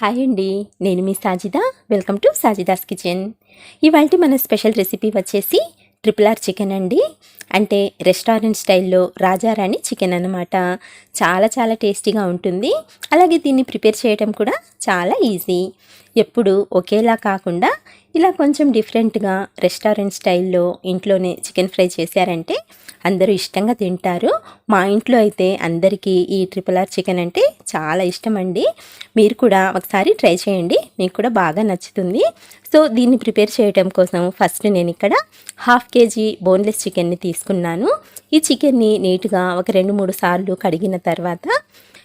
Hi అండి నేను మీ Sajida. Welcome to Sajida's kitchen. ఇవాళ మన స్పెషల్ రెసిపీ వచ్చేసి ట్రిపుల్ ఆర్ చికెన్ అండి. అంటే రెస్టారెంట్ స్టైల్లో రాజారాణి చికెన్ అనమాట చాలా చాలా టేస్టీగా ఉంటుంది. అలాగే దీన్ని ప్రిపేర్ చేయడం కూడా చాలా ఈజీ. ఎప్పుడు ఒకేలా కాకుండా ఇలా కొంచెం డిఫరెంట్గా రెస్టారెంట్ స్టైల్లో ఇంట్లోనే చికెన్ ఫ్రై చేశారంటే అందరూ ఇష్టంగా తింటారు. మా ఇంట్లో అయితే అందరికీ ఈ ట్రిపుల్ ఆర్ చికెన్ అంటే చాలా ఇష్టం అండి మీరు కూడా ఒకసారి ట్రై చేయండి. మీకు కూడా బాగా నచ్చుతుంది. సో దీన్ని ప్రిపేర్ చేయడం కోసం ఫస్ట్ నేను ఇక్కడ హాఫ్ కేజీ బోన్లెస్ చికెన్ని తీసుకున్నాను. ఈ చికెన్ని నీట్గా ఒక రెండు మూడు సార్లు కడిగిన తర్వాత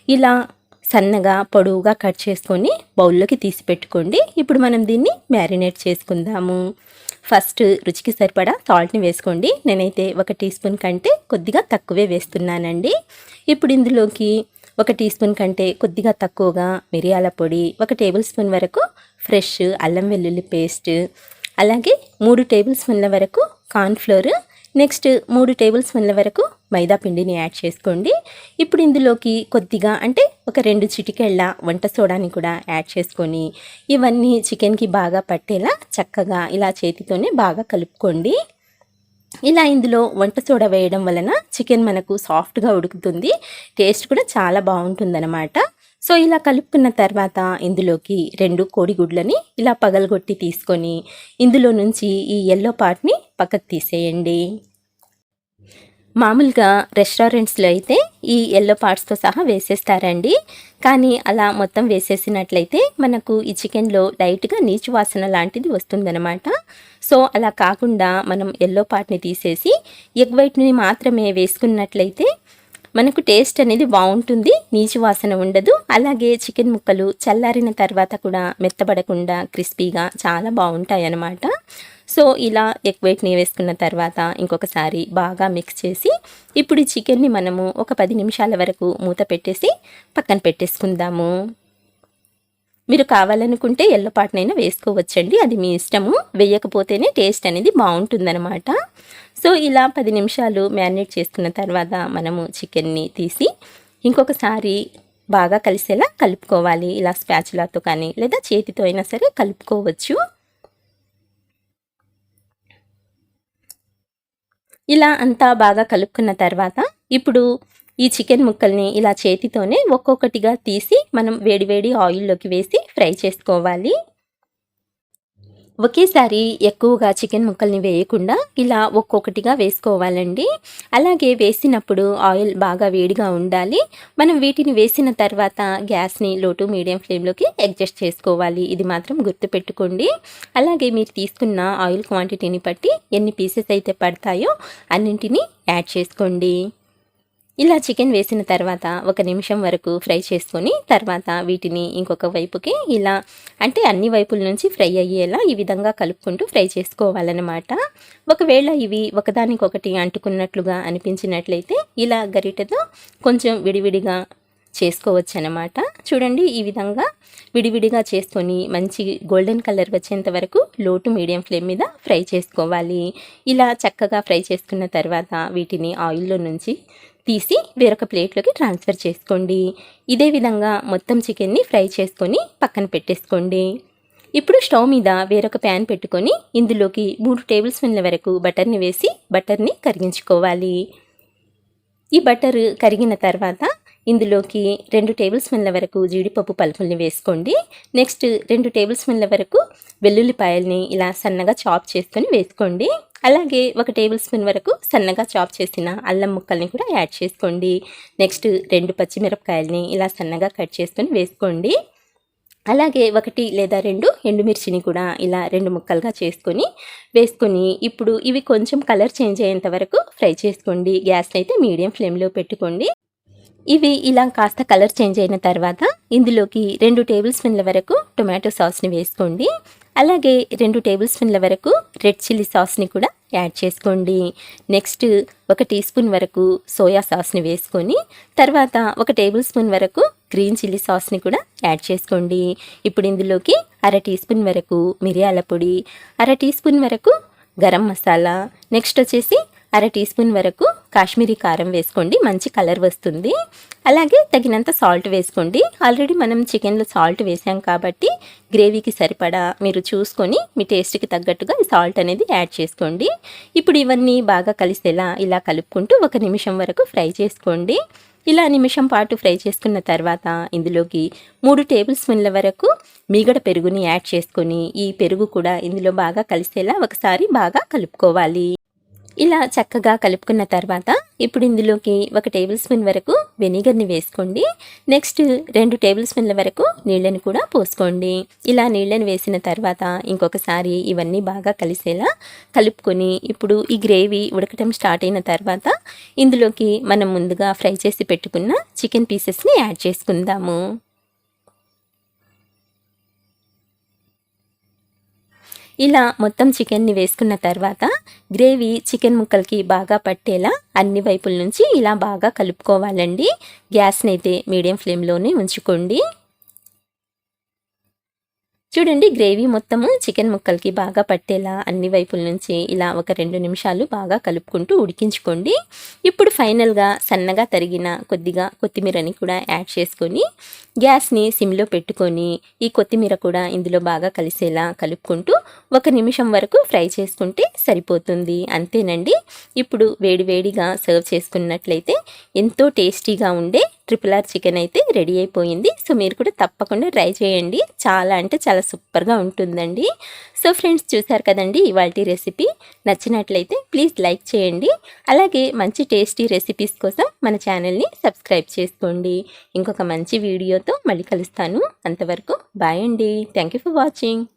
ఇలా సన్నగా పొడవుగా కట్ చేసుకొని బౌల్లోకి తీసి పెట్టుకోండి. ఇప్పుడు మనం దీన్ని మ్యారినేట్ చేసుకుందాము. ఫస్ట్ రుచికి సరిపడా సాల్ట్ని వేసుకోండి. నేనైతే ఒక టీ స్పూన్ కంటే కొద్దిగా తక్కువే వేస్తున్నానండి. ఇప్పుడు ఇందులోకి ఒక టీ స్పూన్ కంటే కొద్దిగా తక్కువగా మిరియాల పొడి ఒక టేబుల్ స్పూన్ వరకు ఫ్రెష్ అల్లం వెల్లుల్లి పేస్ట్ అలాగే మూడు టేబుల్ స్పూన్ల వరకు కార్న్ఫ్లోర్ నెక్స్ట్ మూడు టేబుల్ స్పూన్ల వరకు మైదా పిండిని యాడ్ చేసుకోండి. ఇప్పుడు ఇందులోకి కొద్దిగా అంటే ఒక రెండు చిటికెళ్ళ వంట సోడాని కూడా యాడ్ చేసుకొని ఇవన్నీ చికెన్కి బాగా పట్టేలా చక్కగా ఇలా చేతితోనే బాగా కలుపుకోండి. ఇలా ఇందులో వంట సోడా వేయడం వలన చికెన్ మనకు సాఫ్ట్గా ఉడుకుతుంది. టేస్ట్ కూడా చాలా బాగుంటుందన్నమాట. సో ఇలా కలుపుకున్న తర్వాత ఇందులోకి రెండు కోడిగుడ్లని ఇలా పగలగొట్టి తీసుకొని ఇందులో నుంచి ఈ ఎల్లో పార్ట్ని పక్కకు తీసేయండి. మామూలుగా రెస్టారెంట్స్లో అయితే ఈ ఎల్లో పార్ట్స్తో సహా వేసేస్తారండి. కానీ అలా మొత్తం వేసేసినట్లయితే మనకు ఈ చికెన్లో లైట్గా నీచు వాసన లాంటిది వస్తుందన్నమాట. సో అలా కాకుండా మనం ఎల్లో పార్ట్ని తీసేసి ఎగ్ వైట్ని మాత్రమే వేసుకున్నట్లయితే మనకు టేస్ట్ అనేది బాగుంటుంది నీచు వాసన ఉండదు. అలాగే చికెన్ ముక్కలు చల్లారిన తర్వాత కూడా మెత్తబడకుండా క్రిస్పీగా చాలా బాగుంటాయి అన్నమాట సో ఇలా ఎగ్ వేసుకున్న తర్వాత ఇంకొకసారి బాగా మిక్స్ చేసి ఇప్పుడు ఈ చికెన్ని మనము ఒక పది నిమిషాల వరకు మూత పెట్టేసి పక్కన పెట్టేసుకుందాము. మీరు కావాలనుకుంటే ఎల్లపాటునైనా వేసుకోవచ్చండి. అది మీ ఇష్టము. వేయకపోతేనే టేస్ట్ అనేది బాగుంటుందన్నమాట. సో ఇలా పది నిమిషాలు మ్యారినేట్ చేసుకున్న తర్వాత మనము చికెన్ని తీసి ఇంకొకసారి బాగా కలిసేలా కలుపుకోవాలి. ఇలా స్పాచులాతో కానీ లేదా చేతితో అయినా సరే కలుపుకోవచ్చు. ఇలా అంతా బాగా కలుపుకున్న తర్వాత ఇప్పుడు ఈ చికెన్ ముక్కల్ని ఇలా చేతితోనే ఒక్కొక్కటిగా తీసి మనం వేడివేడి ఆయిల్లోకి వేసి ఫ్రై చేసుకోవాలి. ఒకేసారి ఎక్కువగా చికెన్ ముక్కల్ని వేయకుండా ఇలా ఒక్కొక్కటిగా వేసుకోవాలండి. అలాగే వేసినప్పుడు ఆయిల్ బాగా వేడిగా ఉండాలి. మనం వీటిని వేసిన తర్వాత గ్యాస్ని లోటు మీడియం ఫ్లేమ్లోకి అడ్జస్ట్ చేసుకోవాలి. ఇది మాత్రం గుర్తుపెట్టుకోండి. అలాగే మీరు తీసుకున్న ఆయిల్ క్వాంటిటీని బట్టి ఎన్ని పీసెస్ అయితే పడతాయో అన్నింటినీ యాడ్ చేసుకోండి. ఇలా చికెన్ వేసిన తర్వాత ఒక నిమిషం వరకు ఫ్రై చేసుకొని తర్వాత వీటిని ఇంకొక వైపుకి ఇలా అంటే అన్ని వైపుల నుంచి ఫ్రై అయ్యేలా ఈ విధంగా కలుపుకుంటూ ఫ్రై చేసుకోవాలన్నమాట. ఒకవేళ ఇవి ఒకదానికొకటి అంటుకున్నట్లుగా అనిపించినట్లయితే ఇలా గరిటెతో కొంచెం విడివిడిగా చేసుకోవచ్చు అనమాట చూడండి ఈ విధంగా విడివిడిగా చేసుకొని మంచి గోల్డెన్ కలర్ వచ్చేంత వరకు లోటు మీడియం ఫ్లేమ్ మీద ఫ్రై చేసుకోవాలి. ఇలా చక్కగా ఫ్రై చేసుకున్న తర్వాత వీటిని ఆయిల్లో నుంచి తీసి వేరొక ప్లేట్లోకి ట్రాన్స్ఫర్ చేసుకోండి. ఇదే విధంగా మొత్తం చికెన్ని ఫ్రై చేసుకొని పక్కన పెట్టేసుకోండి. ఇప్పుడు స్టవ్ మీద వేరొక ప్యాన్ పెట్టుకొని ఇందులోకి మూడు టేబుల్ స్పూన్ల వరకు బటర్ని వేసి బటర్ని కరిగించుకోవాలి. ఈ బటర్ కరిగిన తర్వాత ఇందులోకి రెండు టేబుల్ స్పూన్ల వరకు జీడిపప్పు పలుకుల్ని వేసుకోండి. నెక్స్ట్ రెండు టేబుల్ స్పూన్ల వరకు వెల్లుల్లిపాయల్ని ఇలా సన్నగా చాప్ చేసుకొని వేసుకోండి. అలాగే ఒక టేబుల్ స్పూన్ వరకు సన్నగా చాప్ చేసిన అల్లం ముక్కల్ని కూడా యాడ్ చేసుకోండి. నెక్స్ట్ రెండు పచ్చిమిరపకాయల్ని ఇలా సన్నగా కట్ చేసుకొని వేసుకోండి. అలాగే ఒకటి లేదా రెండు ఎండుమిర్చిని కూడా ఇలా రెండు ముక్కలుగా చేసుకొని వేసుకొని ఇప్పుడు ఇవి కొంచెం కలర్ చేంజ్ అయ్యేంత వరకు ఫ్రై చేసుకోండి. గ్యాస్ని అయితే మీడియం ఫ్లేమ్లో పెట్టుకోండి. ఇవి ఇలా కాస్త కలర్ చేంజ్ అయిన తర్వాత ఇందులోకి రెండు టేబుల్ స్పూన్ల వరకు టొమాటో సాస్ని వేసుకోండి. అలాగే రెండు టేబుల్ స్పూన్ల వరకు రెడ్ చిల్లీ సాస్ని కూడా యాడ్ చేసుకోండి. నెక్స్ట్ ఒక టీ స్పూన్ వరకు సోయా సాస్ని వేసుకొని తర్వాత ఒక టేబుల్ స్పూన్ వరకు గ్రీన్ చిల్లీ సాస్ని కూడా యాడ్ చేసుకోండి. ఇప్పుడు ఇందులోకి అర టీ స్పూన్ వరకు మిరియాల పొడి అర టీ స్పూన్ వరకు గరం మసాలా నెక్స్ట్ వచ్చేసి అర టీ స్పూన్ వరకు కాశ్మీరీ కారం వేసుకోండి మంచి కలర్ వస్తుంది. అలాగే తగినంత సాల్ట్ వేసుకోండి. ఆల్రెడీ మనం చికెన్లో సాల్ట్ వేసాం కాబట్టి గ్రేవీకి సరిపడా మీరు చూసుకొని మీ టేస్ట్కి తగ్గట్టుగా సాల్ట్ అనేది యాడ్ చేసుకోండి. ఇప్పుడు ఇవన్నీ బాగా కలిసేలా ఇలా కలుపుకుంటూ ఒక నిమిషం వరకు ఫ్రై చేసుకోండి. ఇలా నిమిషం పాటు ఫ్రై చేసుకున్న తర్వాత ఇందులోకి మూడు టేబుల్ స్పూన్ల వరకు మీగడ పెరుగుని యాడ్ చేసుకొని ఈ పెరుగు కూడా ఇందులో బాగా కలిసేలా ఒకసారి బాగా కలుపుకోవాలి. ఇలా చక్కగా కలుపుకున్న తర్వాత ఇప్పుడు ఇందులోకి ఒక టేబుల్ స్పూన్ వరకు వెనిగర్ని వేసుకోండి. నెక్స్ట్ రెండు టేబుల్ స్పూన్ల వరకు నీళ్ళని కూడా పోసుకోండి. ఇలా నీళ్ళని వేసిన తర్వాత ఇంకొకసారి ఇవన్నీ బాగా కలిసేలా కలుపుకొని ఇప్పుడు ఈ గ్రేవీ ఉడకటం స్టార్ట్ అయిన తర్వాత ఇందులోకి మనం ముందుగా ఫ్రై చేసి పెట్టుకున్న చికెన్ పీసెస్ని యాడ్ చేసుకుందాము. ఇలా మొత్తం చికెన్ని వేసుకున్న తర్వాత గ్రేవీ చికెన్ ముక్కలకి బాగా పట్టేలా అన్ని వైపుల నుంచి ఇలా బాగా కలుపుకోవాలండి. గ్యాస్ని అయితే మీడియం ఫ్లేమ్లోనే ఉంచుకోండి. చూడండి గ్రేవీ మొత్తము చికెన్ ముక్కలకి బాగా పట్టేలా అన్ని వైపుల నుంచి ఇలా ఒక రెండు నిమిషాలు బాగా కలుపుకుంటూ ఉడికించుకోండి. ఇప్పుడు ఫైనల్గా సన్నగా తరిగిన కొద్దిగా కొత్తిమీరని కూడా యాడ్ చేసుకొని గ్యాస్ని సిమ్లో పెట్టుకొని ఈ కొత్తిమీర కూడా ఇందులో బాగా కలిసేలా కలుపుకుంటూ ఒక నిమిషం వరకు ఫ్రై చేసుకుంటే సరిపోతుంది. అంతేనండి. ఇప్పుడు వేడివేడిగా సర్వ్ చేసుకున్నట్లయితే ఎంతో టేస్టీగా ఉండే ట్రిపుల్ ఆర్ చికెన్ అయితే రెడీ అయిపోయింది. సో మీరు కూడా తప్పకుండా ట్రై చేయండి. చాలా అంటే చాలా సూపర్గా ఉంటుందండి. సో ఫ్రెండ్స్ చూసారు కదండి ఇవాళ రెసిపీ నచ్చినట్లయితే ప్లీజ్ లైక్ చేయండి. అలాగే మంచి టేస్టీ రెసిపీస్ కోసం మన ఛానల్ని సబ్స్క్రైబ్ చేసుకోండి. ఇంకొక మంచి వీడియోతో మళ్ళీ కలుస్తాను. అంతవరకు బాయ్ అండి. Thank you for watching